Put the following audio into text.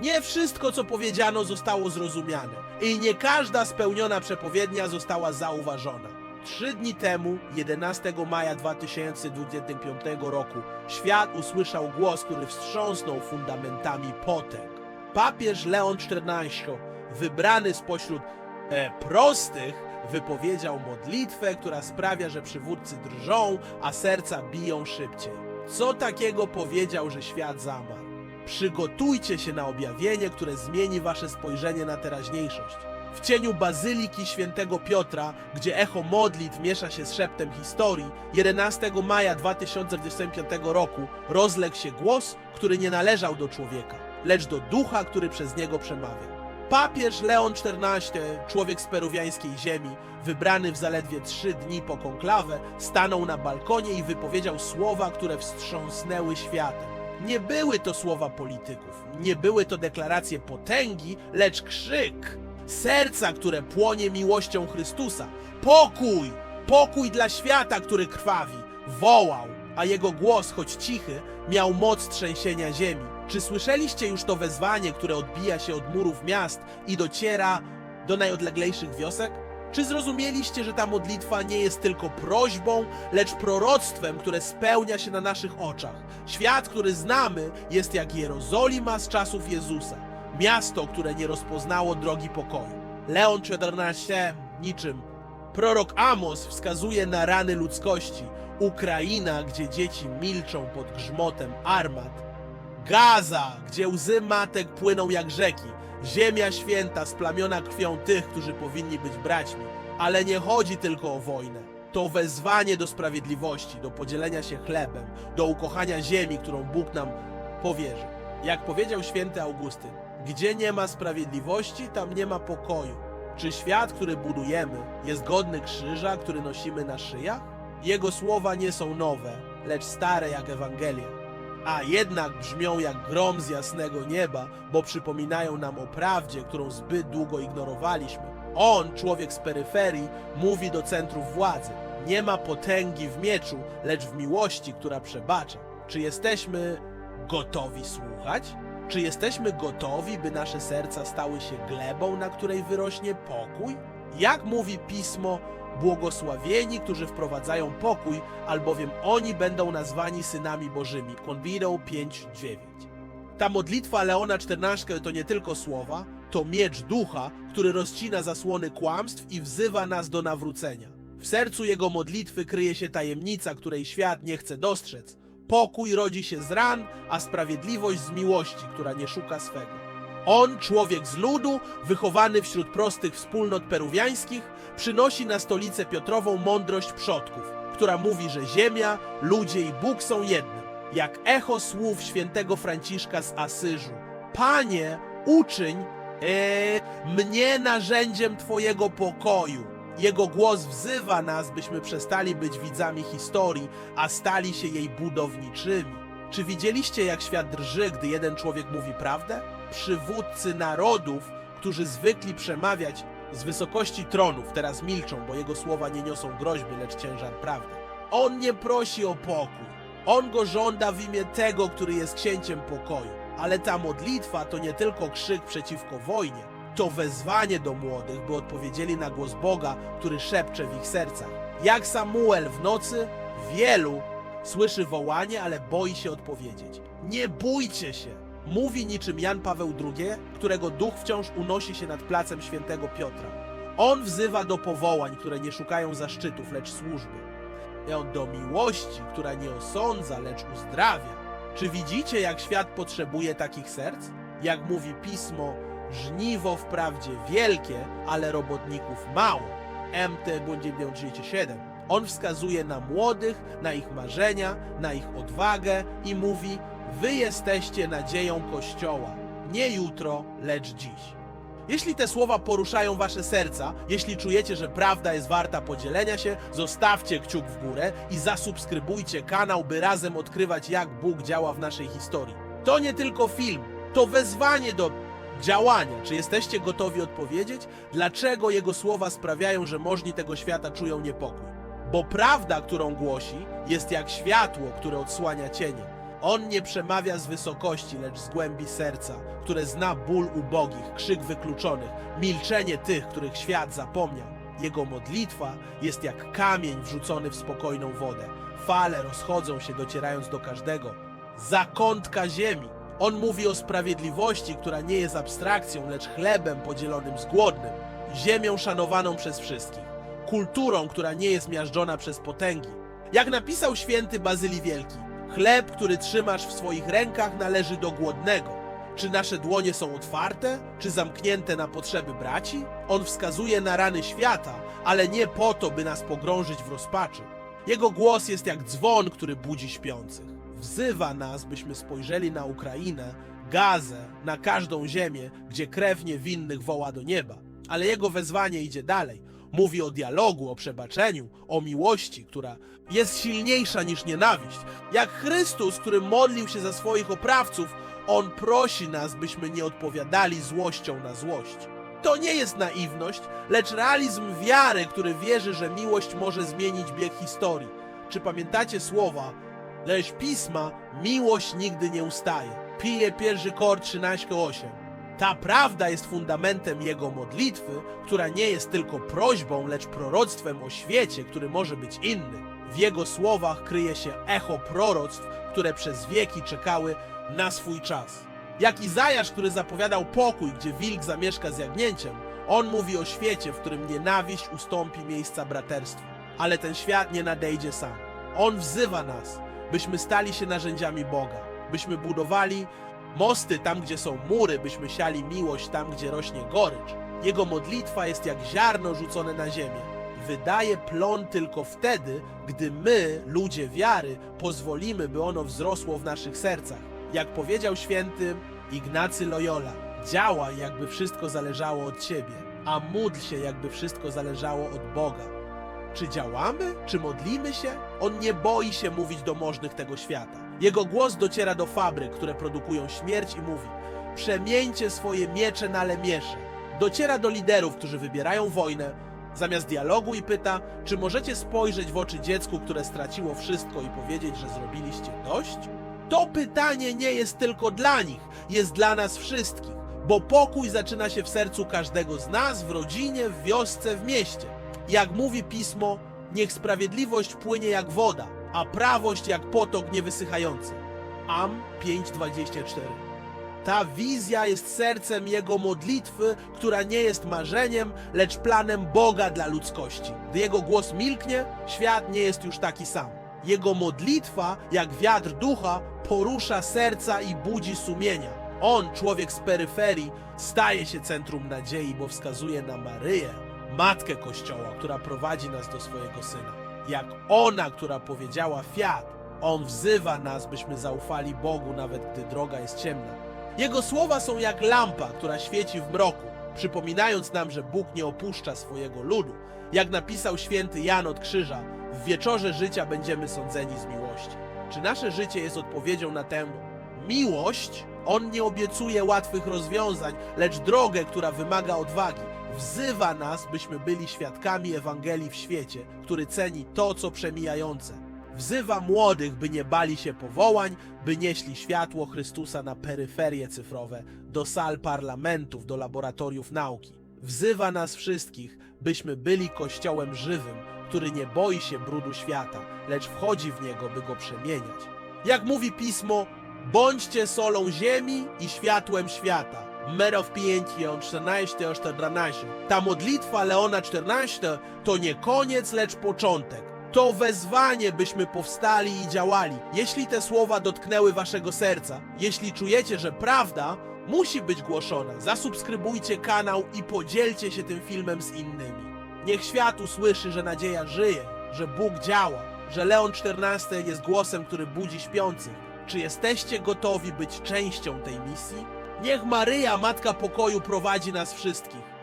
Nie wszystko, co powiedziano, zostało zrozumiane i nie każda spełniona przepowiednia została zauważona. Trzy dni temu, 11 maja 2025 roku, świat usłyszał głos, który wstrząsnął fundamentami potęg. Papież Leon XIV, wybrany spośród e, prostych, wypowiedział modlitwę, która sprawia, że przywódcy drżą, a serca biją szybciej. Co takiego powiedział, że świat zamarł? Przygotujcie się na objawienie, które zmieni wasze spojrzenie na teraźniejszość. W cieniu bazyliki świętego Piotra, gdzie echo modlitw miesza się z szeptem historii, 11 maja 2025 roku rozległ się głos, który nie należał do człowieka, lecz do ducha, który przez niego przemawia. Papież Leon XIV, człowiek z peruwiańskiej ziemi, wybrany w zaledwie trzy dni po konklawę, stanął na balkonie i wypowiedział słowa, które wstrząsnęły światem. Nie były to słowa polityków, nie były to deklaracje potęgi, lecz krzyk serca, które płonie miłością Chrystusa. Pokój! Pokój dla świata, który krwawi. Wołał, a jego głos, choć cichy, miał moc trzęsienia ziemi. Czy słyszeliście już to wezwanie, które odbija się od murów miast i dociera do najodleglejszych wiosek? Czy zrozumieliście, że ta modlitwa nie jest tylko prośbą, lecz proroctwem, które spełnia się na naszych oczach? Świat, który znamy, jest jak Jerozolima z czasów Jezusa. Miasto, które nie rozpoznało drogi pokoju. Leon XIV, niczym prorok Amos, wskazuje na rany ludzkości. Ukraina, gdzie dzieci milczą pod grzmotem armat. Gaza, gdzie łzy matek płyną jak rzeki. Ziemia święta splamiona krwią tych, którzy powinni być braćmi. Ale nie chodzi tylko o wojnę. To wezwanie do sprawiedliwości, do podzielenia się chlebem, do ukochania ziemi, którą Bóg nam powierzy. Jak powiedział święty Augustyn, gdzie nie ma sprawiedliwości, tam nie ma pokoju. Czy świat, który budujemy, jest godny krzyża, który nosimy na szyjach? Jego słowa nie są nowe, lecz stare jak Ewangelia. A jednak brzmią jak grom z jasnego nieba, bo przypominają nam o prawdzie, którą zbyt długo ignorowaliśmy. On, człowiek z peryferii, mówi do centrów władzy. Nie ma potęgi w mieczu, lecz w miłości, która przebacza. Czy jesteśmy gotowi słuchać? Czy jesteśmy gotowi, by nasze serca stały się glebą, na której wyrośnie pokój? Jak mówi pismo, błogosławieni, którzy wprowadzają pokój, albowiem oni będą nazwani synami bożymi. Konwidą 5.9. Ta modlitwa Leona XIV to nie tylko słowa, to miecz ducha, który rozcina zasłony kłamstw i wzywa nas do nawrócenia. W sercu jego modlitwy kryje się tajemnica, której świat nie chce dostrzec. Pokój rodzi się z ran, a sprawiedliwość z miłości, która nie szuka swego. On, człowiek z ludu, wychowany wśród prostych wspólnot peruwiańskich, przynosi na stolicę Piotrową mądrość przodków, która mówi, że ziemia, ludzie i Bóg są jednym, jak echo słów świętego Franciszka z Asyżu. Panie, uczyń e, mnie narzędziem Twojego pokoju. Jego głos wzywa nas, byśmy przestali być widzami historii, a stali się jej budowniczymi. Czy widzieliście, jak świat drży, gdy jeden człowiek mówi prawdę? Przywódcy narodów, którzy zwykli przemawiać z wysokości tronów, teraz milczą, bo jego słowa nie niosą groźby, lecz ciężar prawdy. On nie prosi o pokój. On go żąda w imię tego, który jest księciem pokoju. Ale ta modlitwa to nie tylko krzyk przeciwko wojnie, to wezwanie do młodych, by odpowiedzieli na głos Boga, który szepcze w ich sercach. Jak Samuel w nocy, wielu słyszy wołanie, ale boi się odpowiedzieć. Nie bójcie się! Mówi niczym Jan Paweł II, którego duch wciąż unosi się nad placem świętego Piotra. On wzywa do powołań, które nie szukają zaszczytów, lecz służby. I on do miłości, która nie osądza, lecz uzdrawia. Czy widzicie, jak świat potrzebuje takich serc? Jak mówi pismo, żniwo wprawdzie wielkie, ale robotników mało. MT Bundzie 37. On wskazuje na młodych, na ich marzenia, na ich odwagę i mówi: Wy jesteście nadzieją Kościoła. Nie jutro, lecz dziś. Jeśli te słowa poruszają wasze serca, jeśli czujecie, że prawda jest warta podzielenia się, zostawcie kciuk w górę i zasubskrybujcie kanał, by razem odkrywać, jak Bóg działa w naszej historii. To nie tylko film, to wezwanie do działania. Czy jesteście gotowi odpowiedzieć, dlaczego Jego słowa sprawiają, że możni tego świata czują niepokój? Bo prawda, którą głosi, jest jak światło, które odsłania cienie. On nie przemawia z wysokości, lecz z głębi serca, które zna ból ubogich, krzyk wykluczonych, milczenie tych, których świat zapomniał. Jego modlitwa jest jak kamień wrzucony w spokojną wodę. Fale rozchodzą się, docierając do każdego. Zakątka ziemi. On mówi o sprawiedliwości, która nie jest abstrakcją, lecz chlebem podzielonym z głodnym, ziemią szanowaną przez wszystkich, kulturą, która nie jest miażdżona przez potęgi. Jak napisał święty Bazylii Wielki, chleb, który trzymasz w swoich rękach, należy do głodnego. Czy nasze dłonie są otwarte, czy zamknięte na potrzeby braci? On wskazuje na rany świata, ale nie po to, by nas pogrążyć w rozpaczy. Jego głos jest jak dzwon, który budzi śpiących. Wzywa nas, byśmy spojrzeli na Ukrainę, Gazę, na każdą ziemię, gdzie krew niewinnych woła do nieba. Ale jego wezwanie idzie dalej. Mówi o dialogu, o przebaczeniu, o miłości, która jest silniejsza niż nienawiść. Jak Chrystus, który modlił się za swoich oprawców, on prosi nas, byśmy nie odpowiadali złością na złość. To nie jest naiwność, lecz realizm wiary, który wierzy, że miłość może zmienić bieg historii. Czy pamiętacie słowa? Lecz pisma, miłość nigdy nie ustaje. Pije pierwszy kor 13.8. Ta prawda jest fundamentem jego modlitwy, która nie jest tylko prośbą, lecz proroctwem o świecie, który może być inny. W jego słowach kryje się echo proroctw, które przez wieki czekały na swój czas. Jak Izajasz, który zapowiadał pokój, gdzie wilk zamieszka z jagnięciem, on mówi o świecie, w którym nienawiść ustąpi miejsca braterstwu. Ale ten świat nie nadejdzie sam. On wzywa nas, byśmy stali się narzędziami Boga, byśmy budowali mosty tam, gdzie są mury, byśmy siali miłość tam, gdzie rośnie gorycz. Jego modlitwa jest jak ziarno rzucone na ziemię. Wydaje plon tylko wtedy, gdy my, ludzie wiary, pozwolimy, by ono wzrosło w naszych sercach. Jak powiedział święty Ignacy Loyola, działaj, jakby wszystko zależało od ciebie, a módl się, jakby wszystko zależało od Boga. Czy działamy? Czy modlimy się? On nie boi się mówić do możnych tego świata. Jego głos dociera do fabryk, które produkują śmierć i mówi: Przemieńcie swoje miecze na lemiesze. Dociera do liderów, którzy wybierają wojnę, zamiast dialogu i pyta: Czy możecie spojrzeć w oczy dziecku, które straciło wszystko i powiedzieć, że zrobiliście dość? To pytanie nie jest tylko dla nich, jest dla nas wszystkich, bo pokój zaczyna się w sercu każdego z nas, w rodzinie, w wiosce, w mieście. Jak mówi pismo, niech sprawiedliwość płynie jak woda, a prawość jak potok niewysychający. Am 5:24. Ta wizja jest sercem jego modlitwy, która nie jest marzeniem, lecz planem Boga dla ludzkości. Gdy jego głos milknie, świat nie jest już taki sam. Jego modlitwa, jak wiatr ducha, porusza serca i budzi sumienia. On, człowiek z peryferii, staje się centrum nadziei, bo wskazuje na Maryję, matkę Kościoła, która prowadzi nas do swojego syna. Jak ona, która powiedziała fiat, on wzywa nas, byśmy zaufali Bogu, nawet gdy droga jest ciemna. Jego słowa są jak lampa, która świeci w mroku, przypominając nam, że Bóg nie opuszcza swojego ludu. Jak napisał święty Jan od Krzyża, w wieczorze życia będziemy sądzeni z miłości. Czy nasze życie jest odpowiedzią na tę miłość? On nie obiecuje łatwych rozwiązań, lecz drogę, która wymaga odwagi. Wzywa nas, byśmy byli świadkami Ewangelii w świecie, który ceni to, co przemijające. Wzywa młodych, by nie bali się powołań, by nieśli światło Chrystusa na peryferie cyfrowe, do sal parlamentów, do laboratoriów nauki. Wzywa nas wszystkich, byśmy byli kościołem żywym, który nie boi się brudu świata, lecz wchodzi w niego, by go przemieniać. Jak mówi pismo, bądźcie solą ziemi i światłem świata. Merów 5, 14, 14. Ta modlitwa Leona 14 to nie koniec, lecz początek. To wezwanie, byśmy powstali i działali. Jeśli te słowa dotknęły waszego serca, jeśli czujecie, że prawda musi być głoszona, zasubskrybujcie kanał i podzielcie się tym filmem z innymi. Niech świat usłyszy, że nadzieja żyje, że Bóg działa, że Leon XIV jest głosem, który budzi śpiących. Czy jesteście gotowi być częścią tej misji? Niech Maryja, Matka Pokoju, prowadzi nas wszystkich.